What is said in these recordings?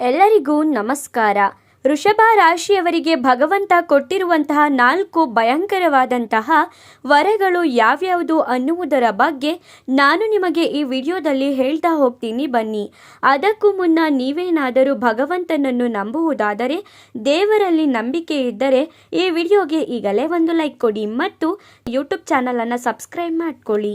ಎಲ್ಲರಿಗೂ ನಮಸ್ಕಾರ. ವೃಷಭ ರಾಶಿಯವರಿಗೆ ಭಗವಂತ ಕೊಟ್ಟಿರುವಂತಹ ನಾಲ್ಕು ಭಯಂಕರವಾದಂತಹ ವರಗಳು ಯಾವ್ಯಾವುದು ಅನ್ನುವುದರ ಬಗ್ಗೆ ನಾನು ನಿಮಗೆ ಈ ವಿಡಿಯೋದಲ್ಲಿ ಹೇಳ್ತಾ ಹೋಗ್ತೀನಿ ಬನ್ನಿ. ಅದಕ್ಕೂ ಮುನ್ನ ನೀವೇನಾದರೂ ಭಗವಂತನನ್ನು ನಂಬುವುದಾದರೆ, ದೇವರಲ್ಲಿ ನಂಬಿಕೆ ಇದ್ದರೆ ಈ ವಿಡಿಯೋಗೆ ಈಗಲೇ ಒಂದು ಲೈಕ್ ಕೊಡಿ ಮತ್ತು ಯೂಟ್ಯೂಬ್ ಚಾನಲನ್ನು ಸಬ್ಸ್ಕ್ರೈಬ್ ಮಾಡ್ಕೊಳ್ಳಿ.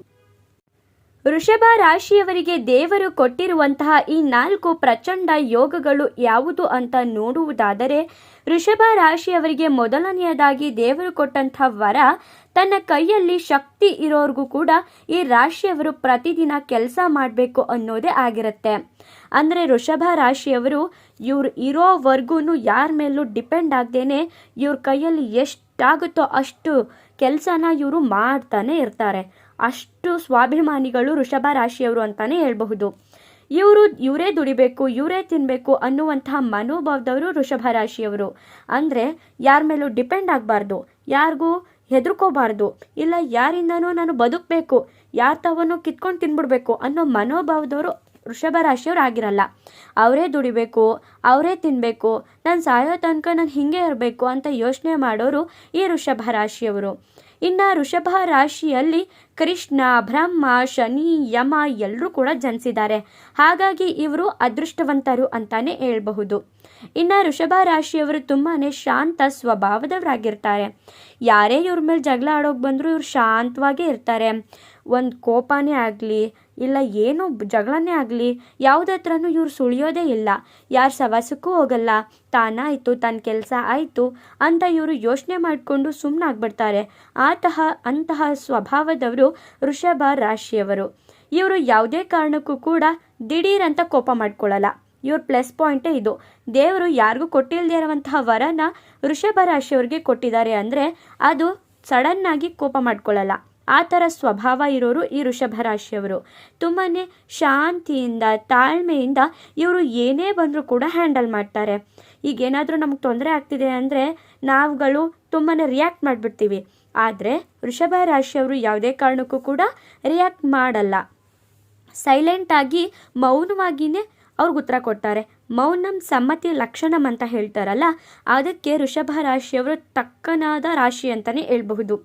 ವೃಷಭ ರಾಶಿಯವರಿಗೆ ದೇವರು ಕೊಟ್ಟಿರುವಂತಹ ಈ ನಾಲ್ಕು ಪ್ರಚಂಡ ಯೋಗಗಳು ಯಾವುದು ಅಂತ ನೋಡುವುದಾದರೆ, ವೃಷಭ ರಾಶಿಯವರಿಗೆ ಮೊದಲನೆಯದಾಗಿ ದೇವರು ಕೊಟ್ಟಂತಹ ವರ, ತನ್ನ ಕೈಯಲ್ಲಿ ಶಕ್ತಿ ಇರೋರ್ಗೂ ಕೂಡ ಈ ರಾಶಿಯವರು ಪ್ರತಿದಿನ ಕೆಲಸ ಮಾಡಬೇಕು ಅನ್ನೋದೇ ಆಗಿರುತ್ತೆ. ಅಂದರೆ ವೃಷಭ ರಾಶಿಯವರು ಇವ್ರು ಇರೋವರೆಗೂ ಯಾರ ಮೇಲೂ ಡಿಪೆಂಡ್ ಆಗದೇನೆ ಇವ್ರ ಕೈಯಲ್ಲಿ ಎಷ್ಟಾಗುತ್ತೋ ಅಷ್ಟು ಕೆಲಸನ ಇವರು ಮಾಡ್ತಾನೆ ಇರ್ತಾರೆ. ಅಷ್ಟು ಸ್ವಾಭಿಮಾನಿಗಳು ಋಷಭ ರಾಶಿಯವರು ಅಂತಾನೆ ಹೇಳಬಹುದು. ಇವರು ಇವರೇ ದುಡಿಬೇಕು, ಇವರೇ ತಿನ್ನಬೇಕು ಅನ್ನುವಂತಹ ಮನೋಭಾವದವರು ವೃಷಭ ರಾಶಿಯವರು. ಅಂದರೆ ಯಾರ ಮೇಲೂ ಡಿಪೆಂಡ್ ಆಗಬಾರ್ದು. ಯಾರಿಗೂ ಹೆದರ್ಕೋಬಾರ್ದು. ಇಲ್ಲ ಯಾರಿಂದನೂ ನಾನು ಬದುಕಬೇಕು, ಯಾರ ತವನು ಕಿತ್ಕೊಂಡು ತಿನ್ಬಿಡ್ಬೇಕು ಅನ್ನೋ ಮನೋಭಾವದವರು ವೃಷಭ ರಾಶಿಯವ್ರು ಆಗಿರಲ್ಲ. ಅವರೇ ದುಡಿಬೇಕು, ಅವರೇ ತಿನ್ನಬೇಕು ನಾನು ಸಾಯೋ ತನಕ ನಾನು ಹಿಂಗೆ ಇರಬೇಕು ಅಂತ ಯೋಚನೆ ಮಾಡೋರು ಈ ವೃಷಭ ರಾಶಿಯವರು. ಇನ್ನು ವೃಷಭ ರಾಶಿಯಲ್ಲಿ ಕೃಷ್ಣ, ಬ್ರಹ್ಮ, ಶನಿ, ಯಮ ಎಲ್ಲರೂ ಕೂಡ ಜನಿಸಿದ್ದಾರೆ. ಹಾಗಾಗಿ ಇವರು ಅದೃಷ್ಟವಂತರು ಅಂತಾನೆ ಹೇಳಬಹುದು. ಇನ್ನು ವೃಷಭ ರಾಶಿಯವರು ತುಂಬಾ ಶಾಂತ ಸ್ವಭಾವದವರಾಗಿರ್ತಾರೆ. ಯಾರೇ ಇವ್ರ ಮೇಲೆ ಜಗಳ ಆಡೋಕೆ ಬಂದರೂ ಇವ್ರು ಶಾಂತವಾಗೇ ಇರ್ತಾರೆ. ಒಂದು ಕೋಪನೇ ಆಗಲಿ ಇಲ್ಲ, ಏನು ಜಗಳನೇ ಆಗಲಿ. ಯಾವುದೇ ಹತ್ರನೂ ಇವ್ರು ಸುಳಿಯೋದೇ ಇಲ್ಲ. ಯಾರು ಸವಾಸಕ್ಕೂ ಹೋಗಲ್ಲ. ತಾನಾಯಿತು ತನ್ನ ಕೆಲಸ ಆಯಿತು ಅಂತ ಇವರು ಯೋಚನೆ ಮಾಡಿಕೊಂಡು ಸುಮ್ಮನಾಗ್ಬಿಡ್ತಾರೆ ಆತಹ ಅಂತಹ ಸ್ವಭಾವದವರು ಋಷಭ ರಾಶಿಯವರು. ಇವರು ಯಾವುದೇ ಕಾರಣಕ್ಕೂ ಕೂಡ ದಿಢೀರ್ ಅಂತ ಕೋಪ ಮಾಡ್ಕೊಳ್ಳಲ್ಲ ಇವ್ರ ಪ್ಲಸ್ ಪಾಯಿಂಟೇ ಇದು. ದೇವರು ಯಾರಿಗೂ ಕೊಟ್ಟಿಲ್ಲದೆ ಇರುವಂತಹ ವರನ ವೃಷಭ ರಾಶಿಯವ್ರಿಗೆ ಕೊಟ್ಟಿದ್ದಾರೆ ಅಂದರೆ ಅದು ಸಡನ್ನಾಗಿ ಕೋಪ ಮಾಡ್ಕೊಳ್ಳಲ್ಲ ಆ ಥರ ಸ್ವಭಾವ ಇರೋರು ಈ ವೃಷಭ ರಾಶಿಯವರು. ತುಂಬಾ ಶಾಂತಿಯಿಂದ, ತಾಳ್ಮೆಯಿಂದ ಇವರು ಏನೇ ಬಂದರೂ ಕೂಡ ಹ್ಯಾಂಡಲ್ ಮಾಡ್ತಾರೆ. ಈಗ ಏನಾದರೂ ನಮ್ಗೆ ತೊಂದರೆ ಆಗ್ತಿದೆ ಅಂದರೆ ನಾವುಗಳು ತುಂಬಾ ರಿಯಾಕ್ಟ್ ಮಾಡಿಬಿಡ್ತೀವಿ. ಆದರೆ ವೃಷಭ ರಾಶಿಯವರು ಯಾವುದೇ ಕಾರಣಕ್ಕೂ ಕೂಡ ರಿಯಾಕ್ಟ್ ಮಾಡಲ್ಲ. ಸೈಲೆಂಟಾಗಿ ಮೌನವಾಗಿಯೇ ಅವ್ರಿಗೆ ಉತ್ತರ ಕೊಡ್ತಾರೆ. ಮೌನಂ ಸಮ್ಮತಿ ಲಕ್ಷಣಂ ಅಂತ ಹೇಳ್ತಾರಲ್ಲ, ಅದಕ್ಕೆ ವೃಷಭ ರಾಶಿಯವರು ತಕ್ಕನಾದ ರಾಶಿ ಅಂತಲೇ ಹೇಳ್ಬಹುದು.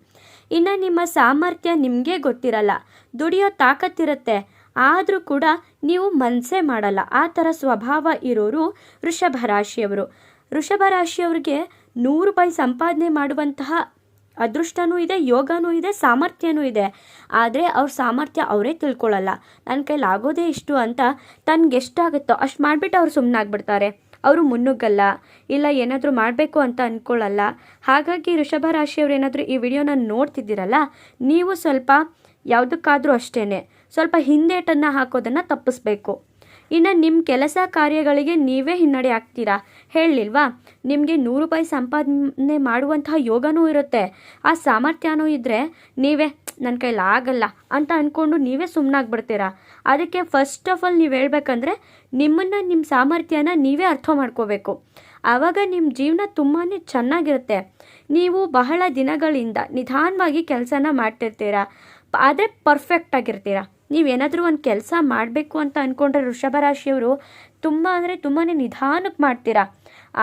ಇನ್ನು ನಿಮ್ಮ ಸಾಮರ್ಥ್ಯ ನಿಮಗೆ ಗೊತ್ತಿರಲ್ಲ. ದುಡಿಯೋ ತಾಕತ್ತಿರುತ್ತೆ. ಆದರೂ ಕೂಡ ನೀವು ಮನಸ್ಸೇ ಮಾಡಲ್ಲ. ಆ ಥರ ಸ್ವಭಾವ ಇರೋರು ವೃಷಭ ರಾಶಿಯವರು. ವೃಷಭ ರಾಶಿಯವ್ರಿಗೆ ನೂರು ರೂಪಾಯಿ ಸಂಪಾದನೆ ಮಾಡುವಂತಹ ಅದೃಷ್ಟನೂ ಇದೆ, ಯೋಗನೂ ಇದೆ, ಸಾಮರ್ಥ್ಯನೂ ಇದೆ. ಆದರೆ ಅವ್ರ ಸಾಮರ್ಥ್ಯ ಅವರೇ ತಿಳ್ಕೊಳ್ಳಲ್ಲ. ನನ್ನ ಕೈಲಾಗೋದೇ ಇಷ್ಟು ಅಂತ ತನ್ಗೆ ಎಷ್ಟಾಗುತ್ತೋ ಅಷ್ಟು ಮಾಡಿಬಿಟ್ಟು ಅವ್ರು ಸುಮ್ಮನಾಗ್ಬಿಡ್ತಾರೆ ಅವರು ಮುನ್ನುಗ್ಗಲ್ಲ. ಇಲ್ಲ, ಏನಾದರೂ ಮಾಡಬೇಕು ಅಂತ ಅಂದ್ಕೊಳ್ಳಲ್ಲ ಹಾಗಾಗಿ ಋಷಭ ರಾಶಿಯವರು ಏನಾದರೂ ಈ ವಿಡಿಯೋನ ನೋಡ್ತಿದ್ದೀರಲ್ಲ, ನೀವು ಸ್ವಲ್ಪ ಯಾವುದಕ್ಕಾದರೂ ಅಷ್ಟೇ ಸ್ವಲ್ಪ ಹಿಂದೇಟನ್ನು ಹಾಕೋದನ್ನು ತಪ್ಪಿಸ್ಬೇಕು. ಇನ್ನು ನಿಮ್ಮ ಕೆಲಸ ಕಾರ್ಯಗಳಿಗೆ ನೀವೇ ಹಿನ್ನಡೆ ಆಗ್ತೀರಾ? ಹೇಳಲಿಲ್ವಾ? ನಿಮಗೆ ನೂರು ರೂಪಾಯಿ ಸಂಪಾದನೆ ಮಾಡುವಂತಹ ಯೋಗನೂ ಇರುತ್ತೆ. ಆ ಸಾಮರ್ಥ್ಯನೂ ಇದ್ದರೆ ನೀವೇ ನನ್ನ ಕೈಲಿ ಆಗಲ್ಲ ಅಂತ ಅಂದ್ಕೊಂಡು ನೀವೇ ಸುಮ್ಮನಾಗ್ಬಿಡ್ತೀರಾ ಅದಕ್ಕೆ ಫಸ್ಟ್ ಆಫ್ ಆಲ್ ನೀವು ಹೇಳ್ಬೇಕಂದ್ರೆ ನಿಮ್ಮನ್ನು ನಿಮ್ಮ ಸಾಮರ್ಥ್ಯನ ನೀವೇ ಅರ್ಥ ಮಾಡ್ಕೋಬೇಕು. ಆವಾಗ ನಿಮ್ಮ ಜೀವನ ತುಂಬಾ ಚೆನ್ನಾಗಿರುತ್ತೆ. ನೀವು ಬಹಳ ದಿನಗಳಿಂದ ನಿಧಾನವಾಗಿ ಕೆಲಸನ ಮಾಡ್ತಿರ್ತೀರ. ಆದರೆ ಪರ್ಫೆಕ್ಟ್ ಆಗಿರ್ತೀರ. ನೀವೇನಾದರೂ ಒಂದು ಕೆಲಸ ಮಾಡಬೇಕು ಅಂತ ಅಂದ್ಕೊಂಡ್ರೆ ವೃಷಭ ರಾಶಿಯವರು ತುಂಬ ಅಂದರೆ ತುಂಬಾ ನಿಧಾನಕ್ಕೆ ಮಾಡ್ತೀರಾ.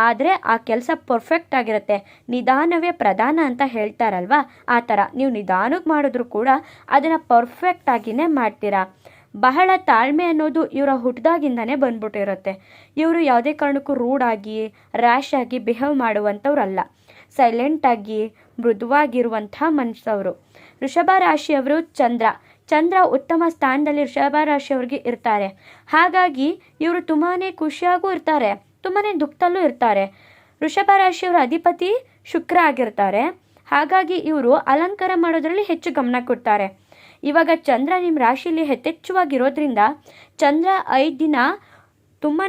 ಆದರೆ ಆ ಕೆಲಸ ಪರ್ಫೆಕ್ಟ್ ಆಗಿರುತ್ತೆ. ನಿಧಾನವೇ ಪ್ರಧಾನ ಅಂತ ಹೇಳ್ತಾರಲ್ವಾ? ಆ ಥರ. ನೀವು ನಿಧಾನಕ್ಕೆ ಮಾಡಿದ್ರು ಕೂಡ ಅದನ್ನು ಪರ್ಫೆಕ್ಟಾಗಿಯೇ ಮಾಡ್ತೀರಾ. ಬಹಳ ತಾಳ್ಮೆ ಅನ್ನೋದು ಇವರ ಹುಟ್ಟದಾಗಿಂದನೇ ಬಂದ್ಬಿಟ್ಟಿರುತ್ತೆ. ಇವರು ಯಾವುದೇ ಕಾರಣಕ್ಕೂ ರೂಡಾಗಿ ರ್ಯಾಶ್ ಆಗಿ ಬಿಹೇವ್ ಮಾಡುವಂಥವ್ರಲ್ಲ. ಸೈಲೆಂಟಾಗಿ ಮೃದುವಾಗಿರುವಂಥ ಮನುಷ್ಯವರು ವೃಷಭ ರಾಶಿಯವರು ಚಂದ್ರ. ಚಂದ್ರ ಉತ್ತಮ ಸ್ಥಾನದಲ್ಲಿ ವೃಷಭ ರಾಶಿಯವ್ರಿಗೆ ಇರ್ತಾರೆ. ಹಾಗಾಗಿ ಇವರು ತುಂಬಾ ಖುಷಿಯಾಗೂ ಇರ್ತಾರೆ ತುಂಬಾ ದುಃಖದಲ್ಲೂ ಇರ್ತಾರೆ. ವೃಷಭ ರಾಶಿಯವರ ಅಧಿಪತಿ ಶುಕ್ರ ಆಗಿರ್ತಾರೆ. ಹಾಗಾಗಿ ಇವರು ಅಲಂಕಾರ ಮಾಡೋದರಲ್ಲಿ ಹೆಚ್ಚು ಗಮನ ಕೊಡ್ತಾರೆ. ಇವಾಗ ಚಂದ್ರ ನಿಮ್ಮ ರಾಶಿಯಲ್ಲಿ ಯಥೇಚ್ಛವಾಗಿರೋದ್ರಿಂದ ಚಂದ್ರ ಐದು ದಿನ ತುಂಬಾ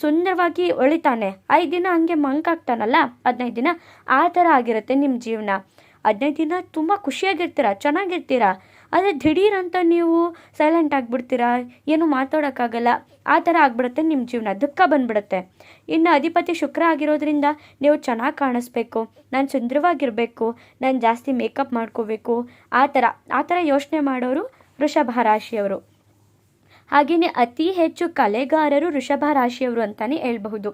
ಸುಂದರವಾಗಿ ಒಳಿತಾನೆ. ಐದು ದಿನ ಹಂಗೆ ಮಂಕಾಗ್ತಾನಲ್ಲ ಹದಿನೈದು ದಿನ, ಆ ಥರ ಆಗಿರುತ್ತೆ ನಿಮ್ಮ ಜೀವನ. ಹದಿನೈದು ದಿನ ತುಂಬ ಖುಷಿಯಾಗಿರ್ತೀರ? ಚೆನ್ನಾಗಿರ್ತೀರ? ಆದರೆ ದಿಢೀರ್ ಅಂತ ನೀವು ಸೈಲೆಂಟ್ ಆಗಿಬಿಡ್ತೀರಾ? ಏನು ಮಾತಾಡೋಕ್ಕಾಗಲ್ಲ. ಆ ಥರ ಆಗ್ಬಿಡುತ್ತೆ ನಿಮ್ಮ ಜೀವನ. ದುಃಖ ಬಂದ್ಬಿಡುತ್ತೆ. ಇನ್ನು ಅಧಿಪತಿ ಶುಕ್ರ ಆಗಿರೋದ್ರಿಂದ ನೀವು ಚೆನ್ನಾಗಿ ಕಾಣಿಸ್ಬೇಕು. ನಾನು ಸುಂದರವಾಗಿರಬೇಕು. ನಾನು ಜಾಸ್ತಿ ಮೇಕಪ್ ಮಾಡ್ಕೋಬೇಕು. ಆ ಥರ ಆ ಥರ ಯೋಚನೆ ಮಾಡೋರು ವೃಷಭ ರಾಶಿಯವರು. ಹಾಗೆಯೇ ಅತಿ ಹೆಚ್ಚು ಕಲೆಗಾರರು ವೃಷಭ ರಾಶಿಯವರು ಅಂತಲೇ ಹೇಳ್ಬಹುದು.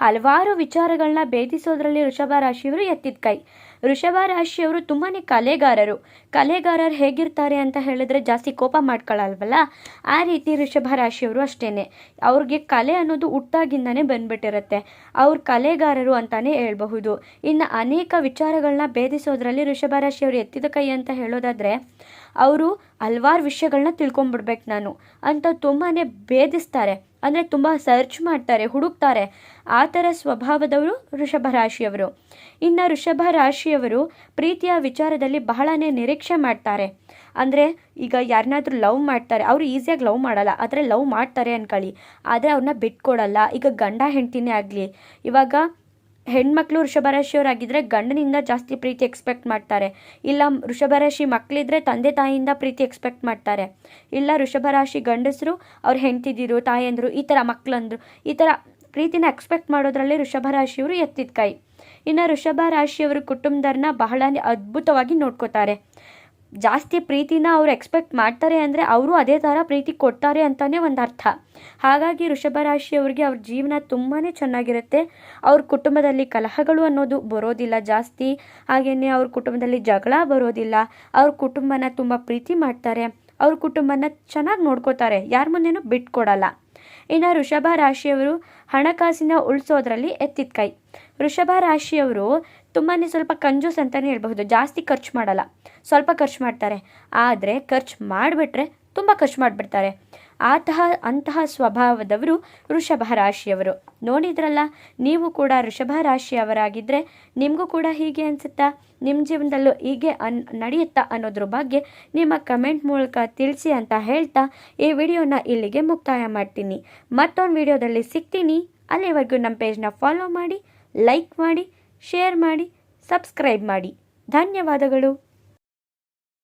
ಹಲವಾರು ವಿಚಾರಗಳನ್ನ ಭೇದಿಸೋದ್ರಲ್ಲಿ ವೃಷಭ ರಾಶಿಯವರು ಎತ್ತಿದ ಕೈ. ವೃಷಭ ರಾಶಿಯವರು ತುಂಬಾ ಕಲೆಗಾರರು. ಕಲೆಗಾರರು ಹೇಗಿರ್ತಾರೆ ಅಂತ ಹೇಳಿದ್ರೆ ಜಾಸ್ತಿ ಕೋಪ ಮಾಡ್ಕೊಳ್ಳಲ್ವಲ್ಲ ಆ ರೀತಿ ವೃಷಭ ರಾಶಿಯವರು ಅಷ್ಟೇ ಅವ್ರಿಗೆ ಕಲೆ ಅನ್ನೋದು ಹುಟ್ಟಾಗಿಂದನೇ ಬಂದ್ಬಿಟ್ಟಿರುತ್ತೆ. ಅವ್ರ ಕಲೆಗಾರರು ಅಂತಾನೆ ಹೇಳ್ಬಹುದು. ಇನ್ನು ಅನೇಕ ವಿಚಾರಗಳನ್ನ ಭೇದಿಸೋದ್ರಲ್ಲಿ ವೃಷಭ ರಾಶಿಯವರು ಎತ್ತಿದ ಕೈ ಅಂತ ಹೇಳೋದಾದರೆ ಅವರು ಹಲ್ವಾರು ವಿಷಯಗಳನ್ನ ತಿಳ್ಕೊಂಬಿಡ್ಬೇಕು ನಾನು ಅಂತ ತುಂಬಾ ಭೇದಿಸ್ತಾರೆ ಅಂದರೆ ತುಂಬ ಸರ್ಚ್ ಮಾಡ್ತಾರೆ, ಹುಡುಕ್ತಾರೆ. ಆ ಥರ ಸ್ವಭಾವದವರು ವೃಷಭ ರಾಶಿಯವರು. ಇನ್ನು ವೃಷಭ ರಾಶಿಯವರು ಪ್ರೀತಿಯ ವಿಚಾರದಲ್ಲಿ ಬಹಳನೇ ನಿರೀಕ್ಷೆ ಮಾಡ್ತಾರೆ. ಅಂದರೆ ಈಗ ಯಾರನ್ನಾದ್ರೂ ಲವ್ ಮಾಡ್ತಾರೆ, ಅವರು ಈಸಿಯಾಗಿ ಲವ್ ಮಾಡಲ್ಲ, ಆದರೆ ಲವ್ ಮಾಡ್ತಾರೆ ಅನ್ಕೊಳ್ಳಿ. ಆದರೆ ಅವ್ರನ್ನ ಬಿಟ್ಕೊಡಲ್ಲ. ಈಗ ಗಂಡ ಹೆಂಡ್ತಿನೇ ಆಗಲಿ, ಇವಾಗ ಹೆಣ್ಮಕ್ಳು ವೃಷಭರಾಶಿಯವರಾಗಿದ್ದರೆ ಗಂಡನಿಂದ ಜಾಸ್ತಿ ಪ್ರೀತಿ ಎಕ್ಸ್ಪೆಕ್ಟ್ ಮಾಡ್ತಾರೆ. ಇಲ್ಲ ವೃಷಭರಾಶಿ ಮಕ್ಕಳಿದ್ರೆ ತಂದೆ ತಾಯಿಯಿಂದ ಪ್ರೀತಿ ಎಕ್ಸ್ಪೆಕ್ಟ್ ಮಾಡ್ತಾರೆ. ಇಲ್ಲ ವೃಷಭರಾಶಿ ಗಂಡಸರು, ಅವ್ರ ಹೆಂಡ್ತಿದಿರು, ತಾಯಂದರು, ಈ ಥರ ಮಕ್ಕಳಂದರು ಈ ಥರ ಪ್ರೀತಿನ ಎಕ್ಸ್ಪೆಕ್ಟ್ ಮಾಡೋದ್ರಲ್ಲಿ ವೃಷಭ ರಾಶಿಯವರು ಎತ್ತಿದ ಕೈ. ಇನ್ನು ವೃಷಭ ರಾಶಿಯವರು ಕುಟುಂಬದವ್ರನ್ನ ಬಹಳ ಅದ್ಭುತವಾಗಿ ನೋಡ್ಕೋತಾರೆ. ಜಾಸ್ತಿ ಪ್ರೀತಿನ ಅವ್ರು ಎಕ್ಸ್ಪೆಕ್ಟ್ ಮಾಡ್ತಾರೆ ಅಂದರೆ ಅವರು ಅದೇ ಥರ ಪ್ರೀತಿ ಕೊಡ್ತಾರೆ ಅಂತಲೇ ಒಂದು ಅರ್ಥ. ಹಾಗಾಗಿ ವೃಷಭ ರಾಶಿಯವ್ರಿಗೆ ಅವ್ರ ಜೀವನ ತುಂಬಾ ಚೆನ್ನಾಗಿರುತ್ತೆ. ಅವ್ರ ಕುಟುಂಬದಲ್ಲಿ ಕಲಹಗಳು ಅನ್ನೋದು ಬರೋದಿಲ್ಲ ಜಾಸ್ತಿ. ಹಾಗೆಯೇ ಅವ್ರ ಕುಟುಂಬದಲ್ಲಿ ಜಗಳ ಬರೋದಿಲ್ಲ. ಅವ್ರ ಕುಟುಂಬನ ತುಂಬ ಪ್ರೀತಿ ಮಾಡ್ತಾರೆ. ಅವ್ರ ಕುಟುಂಬನ ಚೆನ್ನಾಗಿ ನೋಡ್ಕೋತಾರೆ. ಯಾರ ಮುಂದೇನು ಬಿಟ್ಕೊಡಲ್ಲ ಇನ್ನು ವೃಷಭ ರಾಶಿಯವರು ಹಣಕಾಸಿನ ಉಳಿಸೋದ್ರಲ್ಲಿ ಎತ್ತಿದ ಕೈ. ವೃಷಭ ರಾಶಿಯವರು ತುಂಬಾ ಸ್ವಲ್ಪ ಕಂಜೂಸ್ ಅಂತಲೇ ಹೇಳ್ಬಹುದು. ಜಾಸ್ತಿ ಖರ್ಚು ಮಾಡಲ್ಲ. ಸ್ವಲ್ಪ ಖರ್ಚು ಮಾಡ್ತಾರೆ. ಆದರೆ ಖರ್ಚು ಮಾಡಿಬಿಟ್ರೆ ತುಂಬ ಖರ್ಚು ಮಾಡಿಬಿಡ್ತಾರೆ. ಆತಹ ಅಂತಹ ಸ್ವಭಾವದವರು ವೃಷಭ ರಾಶಿಯವರು. ನೋಡಿದ್ರಲ್ಲ, ನೀವು ಕೂಡ ವೃಷಭ ರಾಶಿಯವರಾಗಿದ್ದರೆ ನಿಮಗೂ ಕೂಡ ಹೀಗೆ ಅನಿಸುತ್ತಾ? ನಿಮ್ಮ ಜೀವನದಲ್ಲೂ ಹೀಗೆ ಅನ್, ನಡೆಯುತ್ತಾ ಅನ್ನೋದ್ರ ಬಗ್ಗೆ ನಿಮ್ಮ ಕಮೆಂಟ್ ಮೂಲಕ ತಿಳಿಸಿ ಅಂತ ಹೇಳ್ತಾ ಈ ವಿಡಿಯೋನ ಇಲ್ಲಿಗೆ ಮುಕ್ತಾಯ ಮಾಡ್ತೀನಿ. ಮತ್ತೊಂದು ವಿಡಿಯೋದಲ್ಲಿ ಸಿಗ್ತೀನಿ. ಅಲ್ಲಿವರೆಗೂ ನಮ್ಮ ಪೇಜ್ನ ಫಾಲೋ ಮಾಡಿ ಲೈಕ್ ಮಾಡಿ ಶೇರ್ ಮಾಡಿ ಸಬ್ಸ್ಕ್ರೈಬ್ ಮಾಡಿ. ಧನ್ಯವಾದಗಳು.